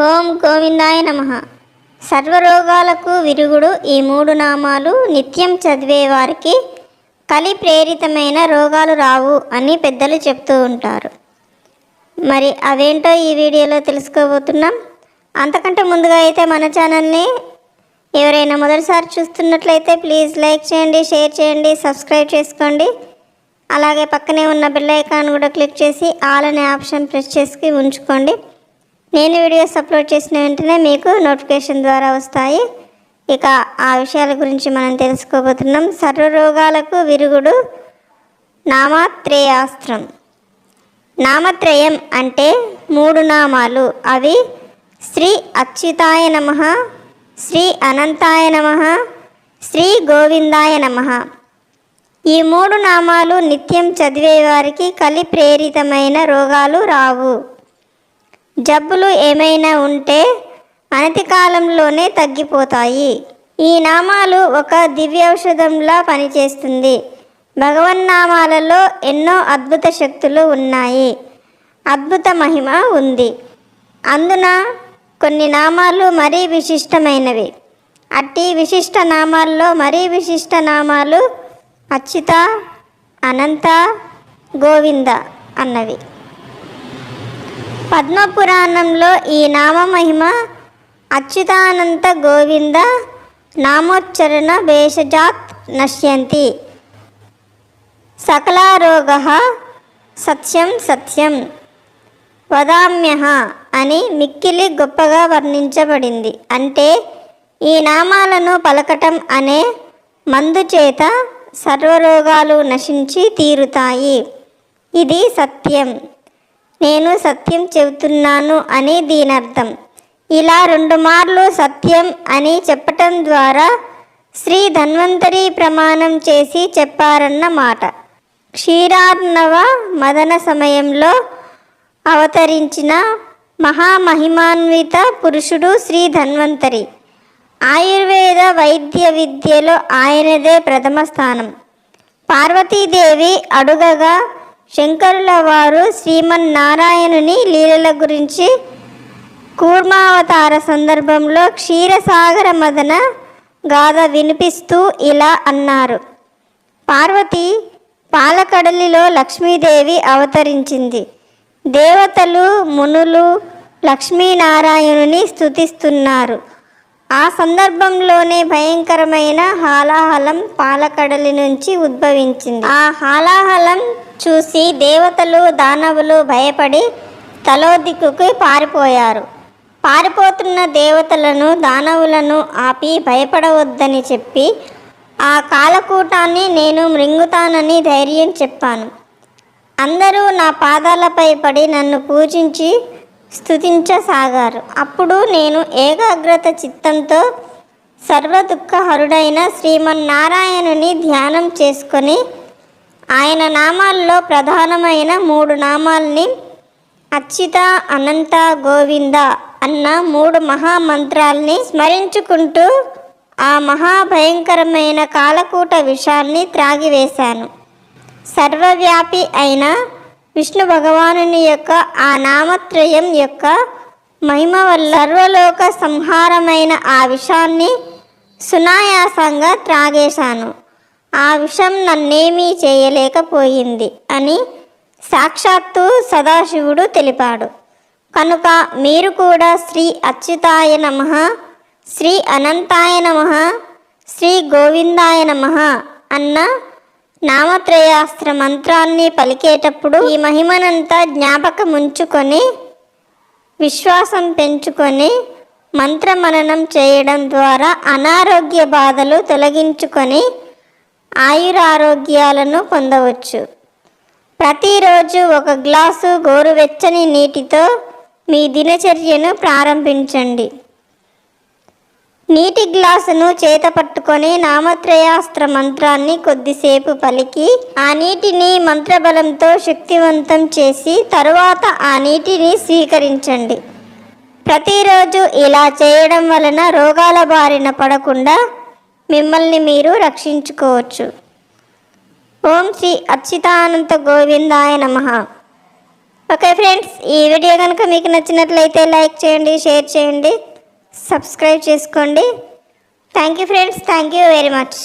ఓం గోవిందాయ నమ. సర్వరోగాలకు విరుగుడు ఈ మూడు నామాలు నిత్యం చదివే వారికి కలి ప్రేరితమైన రోగాలు రావు అని పెద్దలు చెప్తూ ఉంటారు. మరి అవేంటో ఈ వీడియోలో తెలుసుకోబోతున్నాం. అంతకంటే ముందుగా అయితే మన ఛానల్ని ఎవరైనా మొదటిసారి చూస్తున్నట్లయితే ప్లీజ్ లైక్ చేయండి షేర్ చేయండి సబ్స్క్రైబ్ చేసుకోండి. అలాగే పక్కనే ఉన్న బెల్ ఐకాన్ కూడా క్లిక్ చేసి ఆల్ అనే ఆప్షన్ ప్రెస్ చేసి ఉంచుకోండి. నేను వీడియోస్ అప్లోడ్ చేసిన వెంటనే మీకు నోటిఫికేషన్ ద్వారా వస్తాయి. ఇక ఆ విషయాల గురించి మనం తెలుసుకోబోతున్నాం. సర్వరోగాలకు విరుగుడు నామాత్రేయాస్త్రం. నామత్రయం అంటే మూడు నామాలు. అవి శ్రీ అచ్యుతాయ నమ శ్రీ అనంతాయ నమ శ్రీ గోవిందాయ నమ. ఈ మూడు నామాలు నిత్యం చదివే వారికి కలి ప్రేరితమైన రోగాలు రావు. జబ్బులు ఏమైనా ఉంటే అనతి కాలంలోనే తగ్గిపోతాయి. ఈ నామాలు ఒక దివ్యౌషధంలా పనిచేస్తుంది. భగవన్నామాలలో ఎన్నో అద్భుత శక్తులు ఉన్నాయి. అద్భుత మహిమ ఉంది. అందున కొన్ని నామాలు మరీ విశిష్టమైనవి. అట్టి విశిష్ట నామాల్లో మరీ విశిష్ట నామాలు అచ్యుత అనంత గోవింద అన్నవి. పద్మపురాణంలో ఈ నామమహిమ అచ్యుతానంత గోవింద నామోచ్చరణ భేషజాత్ నశ్యంతి. సకలారోగ సత్యం సత్యం వదామ్యహ అని మిక్కిలి గొప్పగా వర్ణించబడింది. అంటే ఈ నామాలను పలకటం అనే మందు చేత సర్వరోగాలు నశించి తీరుతాయి. ఇది సత్యం. నేను సత్యం చెబుతున్నాను అని దీని అర్థం ఇలా రెండు మార్లు సత్యం అని చెప్పటం ద్వారా శ్రీ ధన్వంతరి ప్రమాణం చేసి చెప్పారన్న మాట. క్షీరార్ణవ మదన సమయంలో అవతరించిన మహామహిమాన్విత పురుషుడు శ్రీ ధన్వంతరి. ఆయుర్వేద వైద్య విద్యలో ఆయనదే ప్రథమ స్థానం. పార్వతీదేవి అడుగగా శంకరుల వారు శ్రీమన్నారాయణుని లీలల గురించి కూర్మావతార సందర్భంలో క్షీరసాగర మదన గాథ వినిపిస్తూ ఇలా అన్నారు. పార్వతి పాలకడలిలో లక్ష్మీదేవి అవతరించింది. దేవతలు మునులు లక్ష్మీనారాయణుని స్తుతిస్తున్నారు. ఆ సందర్భంలోనే భయంకరమైన హాలాహలం పాలకడలి నుంచి ఉద్భవించింది. ఆ హాలాహలం చూసి దేవతలు దానవులు భయపడి తలో దిక్కుకి పారిపోయారు. పారిపోతున్న దేవతలను దానవులను ఆపి భయపడవద్దని చెప్పి ఆ కాలకూటాన్ని నేను మృంగుతానని ధైర్యం చెప్పాను. అందరూ నా పాదాలపై పడి నన్ను పూజించి స్తుతించసాగారు. అప్పుడు నేను ఏకాగ్రత చిత్తంతో సర్వ దుఃఖహరుడైన శ్రీమన్నారాయణుని ధ్యానం చేసుకొని ఆయన నామాల్లో ప్రధానమైన మూడు నామాల్ని అచ్యుత అనంత గోవింద అన్న మూడు మహామంత్రాల్ని స్మరించుకుంటూ ఆ మహాభయంకరమైన కాలకూట విషాన్ని త్రాగివేశాను. సర్వవ్యాపి అయిన విష్ణు భగవానుని యొక్క ఆ నామత్రయం యొక్క మహిమ వల్ల సర్వలోక సంహారమైన ఆ విషాన్ని సునాయాసంగా త్రాగేశాను. ఆ విషం నన్నేమీ చేయలేకపోయింది అని సాక్షాత్తు సదాశివుడు తెలిపాడు. కనుక మీరు కూడా శ్రీ అచ్యుతాయ నమ శ్రీ అనంతాయ నమ శ్రీ గోవిందాయ నమ అన్న నామత్రయాస్త్ర మంత్రాన్ని పలికేటప్పుడు ఈ మహిమనంతా జ్ఞాపకముంచుకొని విశ్వాసం పెంచుకొని మంత్రమననం చేయడం ద్వారా అనారోగ్య బాధలు తొలగించుకొని ఆయురారోగ్యాలను పొందవచ్చు. ప్రతిరోజు ఒక గ్లాసు గోరువెచ్చని నీటితో మీ దినచర్యను ప్రారంభించండి. నీటి గ్లాసును చేత పట్టుకొని నామత్రయాస్త్ర మంత్రాన్ని కొద్దిసేపు పలికి ఆ నీటిని మంత్రబలంతో శక్తివంతం చేసి తరువాత ఆ నీటిని స్వీకరించండి. ప్రతిరోజు ఇలా చేయడం వలన రోగాల బారిన పడకుండా మిమ్మల్ని మీరు రక్షించుకోవచ్చు. ఓం శ్రీ అచ్యుతానంత గోవిందాయ నమ. ఓకే ఫ్రెండ్స్ ఈ వీడియో కనుక మీకు నచ్చినట్లయితే లైక్ చేయండి షేర్ చేయండి. సబ్స్క్రైబ్ చేసుకోండి. Thank you friends thank you very much